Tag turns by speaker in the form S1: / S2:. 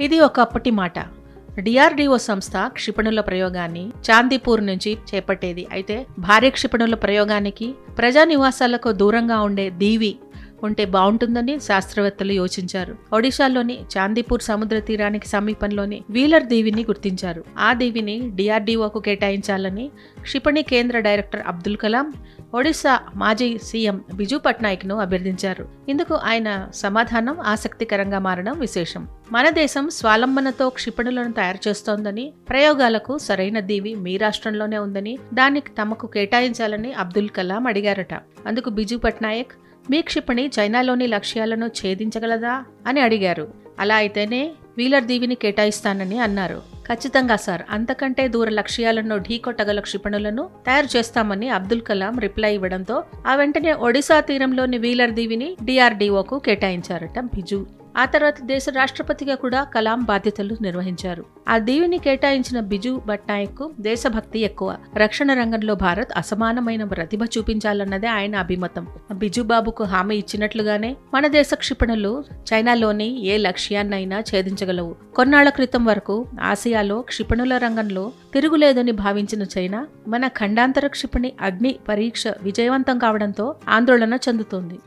S1: ఇది ఒకప్పటి మాట. డిఆర్డిఓ సంస్థ క్షిపణుల ప్రయోగాన్ని చాందీపూర్ నుంచి చేపట్టేది. అయితే భారీ క్షిపణుల ప్రయోగానికి ప్రజా నివాసాలకు దూరంగా ఉండే దీవి ఉంటే బాగుంటుందని శాస్త్రవేత్తలు యోచించారు. ఒడిశాలోని చాందీపూర్ సముద్ర తీరానికి సమీపంలోని వీలర్ దీవిని గుర్తించారు. ఆ దీవిని డిఆర్డీఓకు కేటాయించాలని క్షిపణి కేంద్ర డైరెక్టర్ అబ్దుల్ కలాం ఒడిశా మాజీ సీఎం బిజు పట్నాయక్ను అభ్యర్థించారు. ఇందుకు ఆయన సమాధానం ఆసక్తికరంగా మారడం విశేషం. మన దేశం స్వాలంబనతో క్షిపణులను తయారు చేస్తోందని ప్రయోగాలకు సరైన దీవి మీ రాష్ట్రంలోనే ఉందని దానికి తమకు కేటాయించాలని అబ్దుల్ కలాం అడిగారట. అందుకు బిజు పట్నాయక్ మీ క్షిపణి చైనాలోని లక్ష్యాలను ఛేదించగలదా? అని అడిగారు. అలా అయితేనే వీలర్ దీవిని కేటాయిస్తానని అన్నారు. ఖచ్చితంగా సార్. అంతకంటే దూర లక్ష్యాలను ఢీకొట్టగల క్షిపణులను తయారు చేస్తామని అబ్దుల్ కలాం రిప్లై ఇవ్వడంతో ఆ వెంటనే ఒడిశా తీరంలోని వీలర్ దీవిని డిఆర్డీఓకు కేటాయించారట బిజు. ఆ తర్వాత దేశ రాష్ట్రపతిగా కూడా కలాం బాధ్యతలు నిర్వహించారు. ఆ దీవిని కేటాయించిన బిజు పట్నాయక్ దేశభక్తి ఎక్కువ. రక్షణ రంగంలో భారత్ అసమానమైన ప్రతిభ చూపించాలన్నదే ఆయన అభిమతం. బిజు బాబుకు హామీ ఇచ్చినట్లుగానే మన దేశ క్షిపణులు చైనాలోని ఏ లక్ష్యాన్నైనా ఛేదించగలవు. కొన్నాళ్ళ క్రితం వరకు ఆసియాలో క్షిపణుల రంగంలో తిరుగులేదని భావించిన చైనా మన ఖండాంతర క్షిపణి అగ్ని పరీక్ష విజయవంతం కావడంతో ఆందోళన చెందుతోంది.